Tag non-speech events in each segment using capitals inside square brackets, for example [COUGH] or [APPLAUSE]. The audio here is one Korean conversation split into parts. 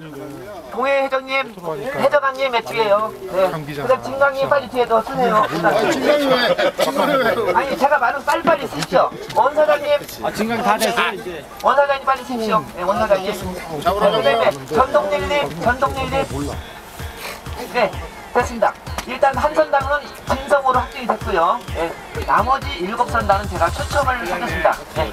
그다음은 동해 회장님, 해적왕님 매주예요. 네. 그다음 진강님 빨리 뒤에도 쓰세요. 그다음에 진강이 왜? 진강이 왜? 아니 제가 말은 빨리빨리 쓰시죠. 원 사장님, 아, 진강 다 됐어 이제. 원 사장님 빨리 쓰십시오. 네, 원 사장님. 그다음에 전동일님, 전동일님. 네, 됐습니다. 일단 한 선당은 진성으로 확정이 됐고요. 네, 나머지 일곱 선당은 제가 초청을 하겠습니다. 네.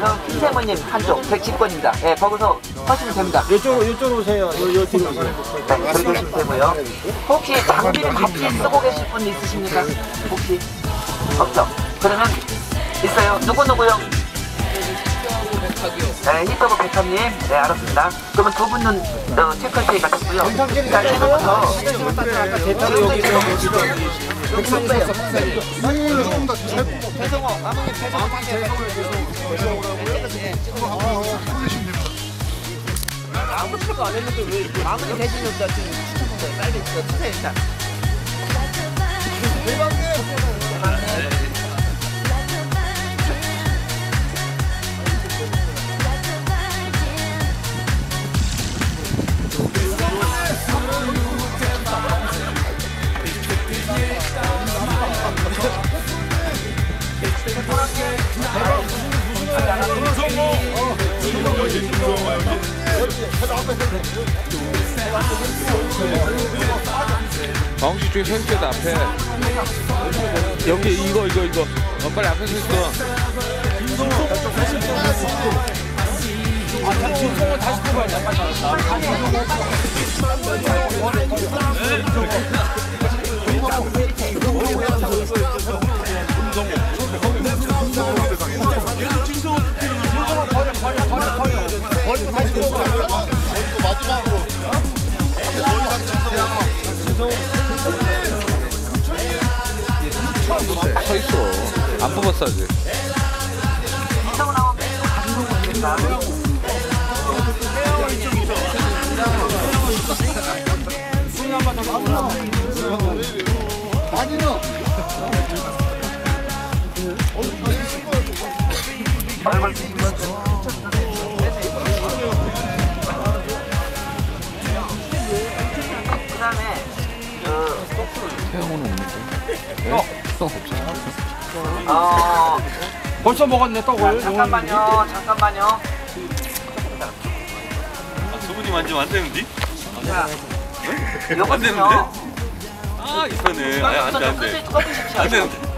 어, 킹세모님 한쪽 110번입니다. 예, 거기서 하시면 됩니다. 이쪽으로 이쪽으로 오세요. 요, 요 뒤로 오세요. 네, 그렇게 하시면 되고요. 혹시 장비를 같이 쓰고 계실 분 있으십니까? 혹시? 없죠? 그러면 있어요. 누구 누구요? 네, 히터브 백합님. 네, 알았습니다. 그러면 두 분은 어, 체크할 테니까 됐고요. 자, 지금부터 대타로 여기 여기 여기. 배송호, 마무리 배송호 아무 필요가 안 했는데 왜 마무리 대신없다 지금 시청자 빨리 이거 주세 정식 중에 서돼 앞에. 여기 이거 이거 이거. 어, 빨리 앞에 서 있어. 서 안 뽑았어 아직. 이쪽으로 나오면 어, 벌써 먹었네 떡을. 잠깐만요, 잠깐만요. 수분이 만지면 안 되는데? 자, 안. 되는데? 아 이거는 아예 안돼 안돼. 안 되는데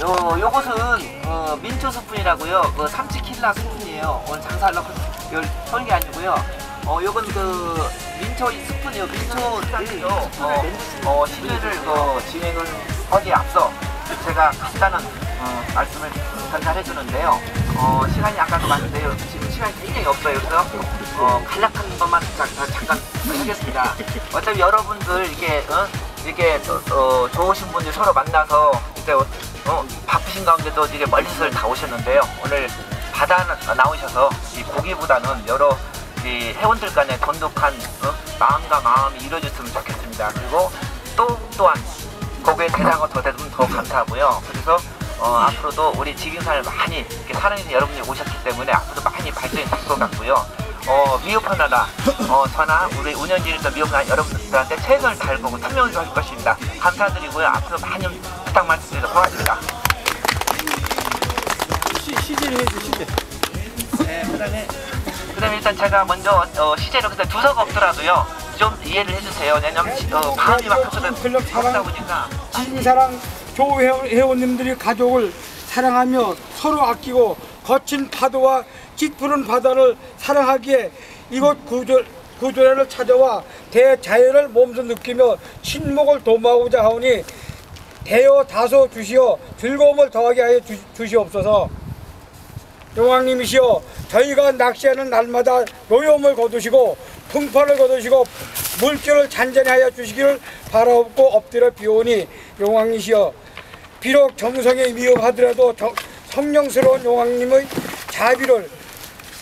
요, 요것은 어, 민초 스푼이라고요. 그 삼치 킬라 스푼이에요. 오늘 장사하려고 하는 게 아니고요. 어, 요건 그 민초 스푼이요. 민초 쌀이요. 어, 어, 시제를 그 진행을 하기에 앞서 제가 간단한 어, 말씀을 전달해 주는데요. 어, 시간이 아까도 말씀드렸 지금 시간이 굉장히 없어요. 그래서 어, 간략한 것만 잠깐 하겠습니다. 어차피 여러분들 이게 어? 이게 어, 어, 좋으신 분들 서로 만나서 이제 어, 어, 바쁘신 가운데도 이게 멀리서 다 오셨는데요. 오늘 바다 나- 나오셔서 이 고기보다는 여러 이 회원들 간의 돈독한 어? 마음과 마음이 이루어졌으면 좋겠습니다. 그리고 또 또한 거기에 대상을 더 되면 더 감사하고요. 그래서 어, 앞으로도 우리 지gin산을 많이 이렇게 사랑해주신 여러분들이 오셨기 때문에 앞으로 많이 발전이 될 것 같고요. 어, 미흡하나라 어, 저나 우리 운영진에서 미흡한 여러분들한테 최선을 다할 거고 투명도 할 것입니다. 감사드리고요. 앞으로 많이 부탁 말씀드리도록 고맙습니다. 네, 그다음에 그다음에 일단 제가 먼저 어, 시제로 두서가 없더라도요 좀 이해를 해주세요. 왜냐면 어, 막혀서 클럽 사랑 그러다 보니까 진사랑 조 회원, 회원님들이 가족을 사랑하며 서로 아끼고 거친 파도와 짙푸른 바다를 사랑하기에 이곳 구조, 구조례를 찾아와 대자연을 몸소 느끼며 친목을 도모하고자 하오니 대여 다소 주시어 즐거움을 더하게 하여 주, 주시옵소서 용왕님이시여 저희가 낚시하는 날마다 노여움을 거두시고 풍파를 거두시고 물결을 잔잔히 하여 주시기를 바라옵고 엎드려 비오니 용왕이시여 비록 정성에 미흡하더라도 정- 성령스러운 용왕님의 자비를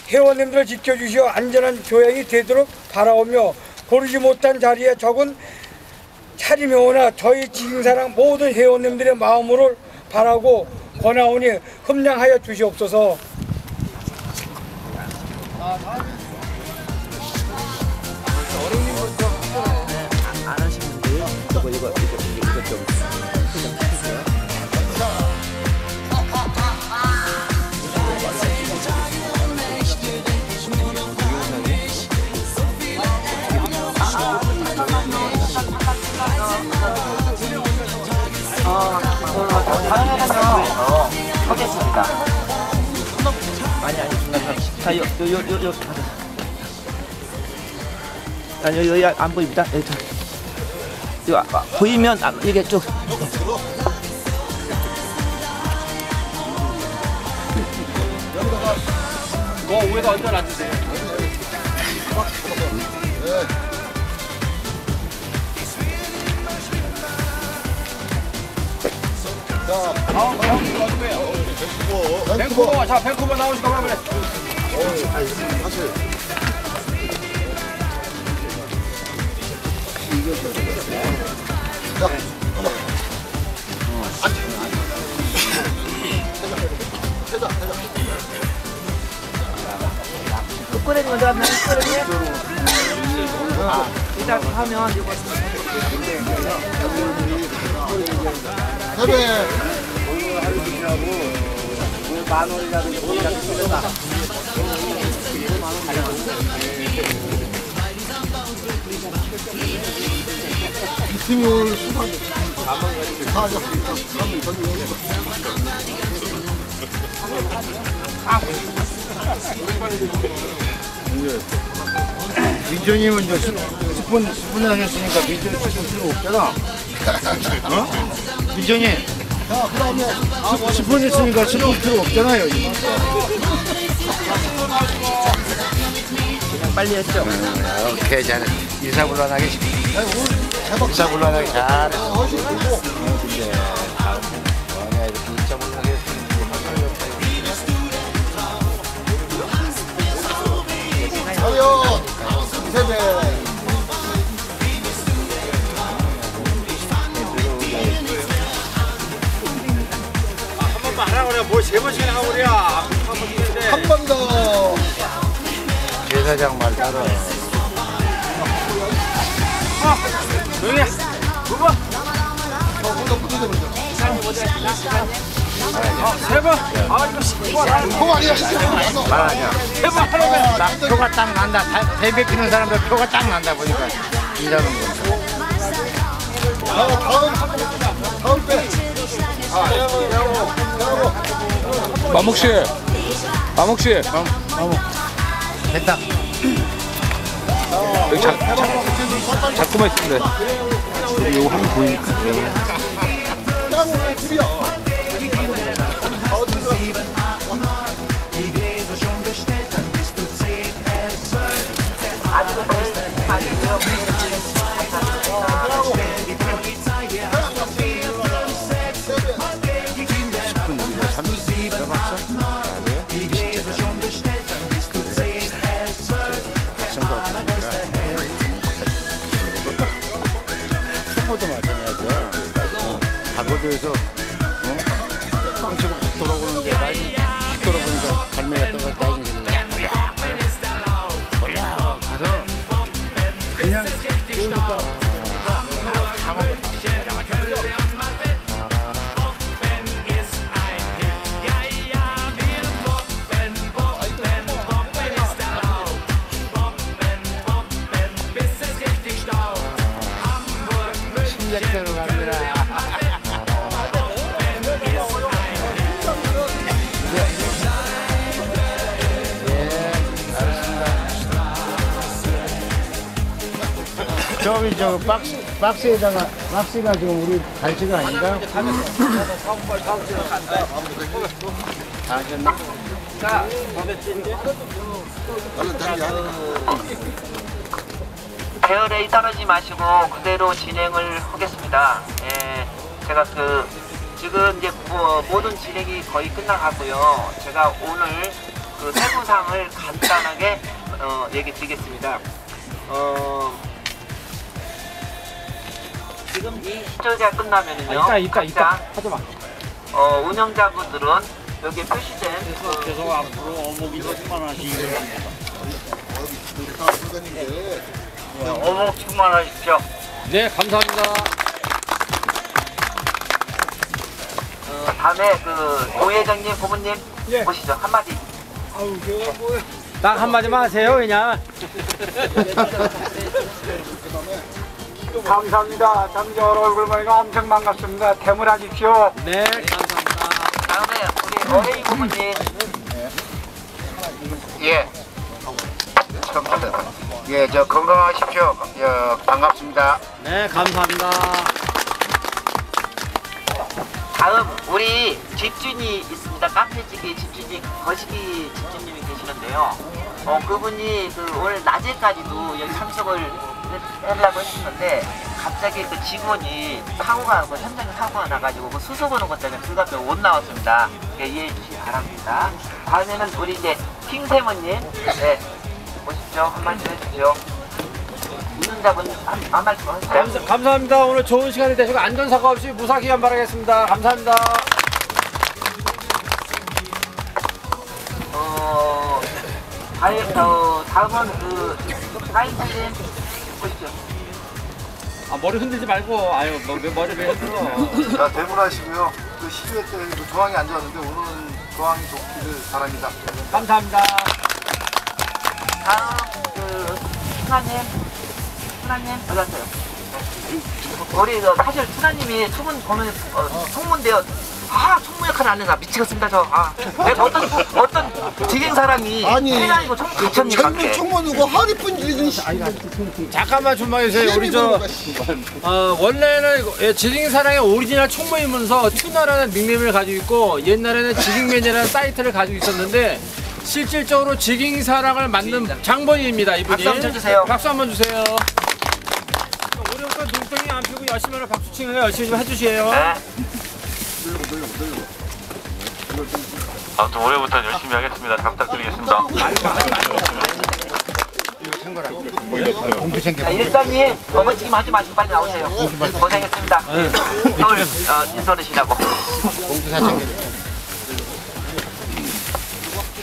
회원님들을 지켜주시어 안전한 교양이 되도록 바라오며 고르지 못한 자리에 적은 차림이오나 저희 지인사랑 모든 회원님들의 마음으로 바라고 권하오니 흠량하여 주시옵소서 이거 이거 이거 이거 좀 어, 하겠습니다. 아니 아니 중간 자, 요, 요, 요, 요, 요. 아니 여기, 여기 안 보입니다. 여기 저. 이거 아, 보이면 아, 이게 쭉. 뭐 위에다 얹어놨는데. 밴쿠버, 자 밴쿠버 나오시고 그 러면 끄끄레기 먼저 하면 끄끄레기. 아, 일단 하면 이거 민정님은 이제 10분, 10분 하셨으니까 민정이 쓸 필요 없잖아. 어? 민정이. 10 분 했으니까 쓸 필요 없잖아요. 빨리 했죠. 오케이, 잘 인사불란하게. 인사불란하게 잘했어. 근데 다음에 이렇게 인사불란하게 한 번만 하라 그래. 뭐세 번씩이나 하고 그래야. 한 번인데. 제사장 말 따라. 조용히 해. 그거. 어, 세 번. 아, 이거 십 번. 말하냐. 세번 하라고. 딱 표가 딱 난다. 다- 배 베끼는 사람들 표가 딱 난다 보니까 일하는 거. 마목 씨, 마목 씨, 됐다. 여기 자, 자, 자꾸만 있는데. 이거 하면 보이니까. 저기 저 박스 박스에다가 박스가 지금 우리 갈치가 아닌가? 다 하셨나? 자, 배열에 따르지 마시고 그대로 진행을 하겠습니다. 예, 제가 그 지금 이제 뭐 모든 진행이 거의 끝나가고요. 제가 오늘 그 세부상을 간단하게 어, 얘기 드리겠습니다. 어, 지금 이 시절가 끝나면은요. 아, 이따 이따 이따 하지 마. 어, 운영자분들은 여기에 표시된 그 어묵 충만하십시오. 네, 감사합니다. 어, 다음에 그 노회장님, 고모님 예. 보시죠 한마디. 아우 뭐딱 한마디만 하세요 그냥 [LAUGHS] 감사합니다. 장저 얼굴 보니까 엄청 반갑습니다. 대물하십시오. 네 다음에 우리 어레이 고모님. 예. 예, 저 건강하십시오. 예, 반갑습니다. 네, 감사합니다 다음 우리 집주인이 있습니다. 카페지기 집주인 거시기 집주님이 계시는데요. 어 그분이 그 오늘 낮에까지도 여기 참석을 해- 하려고 했었는데 갑자기 그 직원이 사고가 그 현장에 사고가 나가지고 그 수소 보는 것 때문에 불가피하게 못 나왔습니다. 예, 이해해 주시기 바랍니다. 다음에는 우리 이제 킹세모님 네 보십시오 한 말씀 해주십시오. 운전자분 한, 한 말씀 하세요. 감사, 감사 합니다 오늘 좋은 시간이 되시고 안전사고 없이 무사기한 바라겠습니다 감사합니다 어, 다이, 어, 다음은 그, 사인님 보십시오. 아, 머리 흔들지 말고 아유 뭐, 왜 머리 왜 흔들어 자, 대문하시고요. 그 12회 때그 조항이 안 좋았는데 오늘은 조항이 좋기를 바랍니다. 감사합니다 다음, 그, 순아님, 순아님, 갔어요? 우리, 그, 사실 순아님이 총문 보면, 어, 총문인데요. 아, 총무 역할 안 해나 미치겠습니다, 저. 아, 내가 어떤, 어떤 직행 사람이 아니, 회장이고 총무 갇혔니까. 젊은 총무누고 하리뿐 일든 씨. 잠깐만 좀만 해주세요 우리 저 어, 원래는 예, 지딩사랑의 오리지널 총무이면서 튜나라는 닉네임을 가지고 있고 옛날에는 지딩맨이라는 사이트를 가지고 있었는데 실질적으로 지깅사랑을 만든 장본인입니다 이분이 박수 한번 쳐주세요. 박수 한번 주세요 올해부터 눈덩이 안 피고 열심히 하는 박수 치는 거 열심히 좀 해주세요 네. 아무튼 올해부터 열심히 하겠습니다. 잘 부탁드리겠습니다. 자, 일단님, 넘어지기 하지 마시고 빨리 나오세요. 고생했습니다. 서울, 어, 인솔으시라고.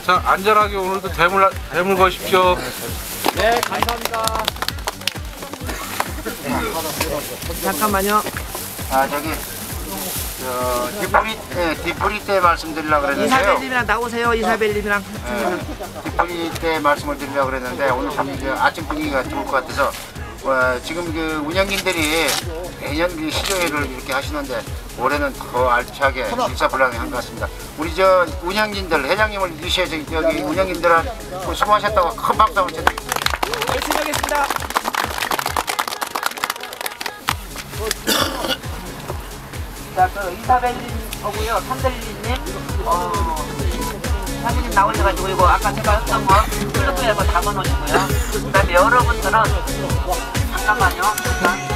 자, 안전하게 오늘도 대물, 대물 거십시오. 네 감사합니다 잠깐만요. 아, 저기, 저, 디프리, 예, 디프리 때 말씀드리려고 그랬는데요. 이사벨님이랑 나오세요. 이사벨님이랑. 디프리 때 말씀을 드리려고 그랬는데 오늘 좀 이제 아침 분위기가 좋을 것 같아서 어, 지금 그 운영진들이 매년 그 시조회를 이렇게 하시는데 올해는 더 알차게 일사불란한 것 같습니다. 우리 저 운영진들 회장님을 저기 여기 운영진들한 그 수고하셨다고 큰 박수 한번 쳐드립니다. 열심히 하겠습니다. 자, 그 이사벨님하고요, 산들리님, 어, 사장님 나오셔가지고 이거 아까 제가 했던 거거 담아놓으시고요. 그 다음에 여러분들은 잠깐만요.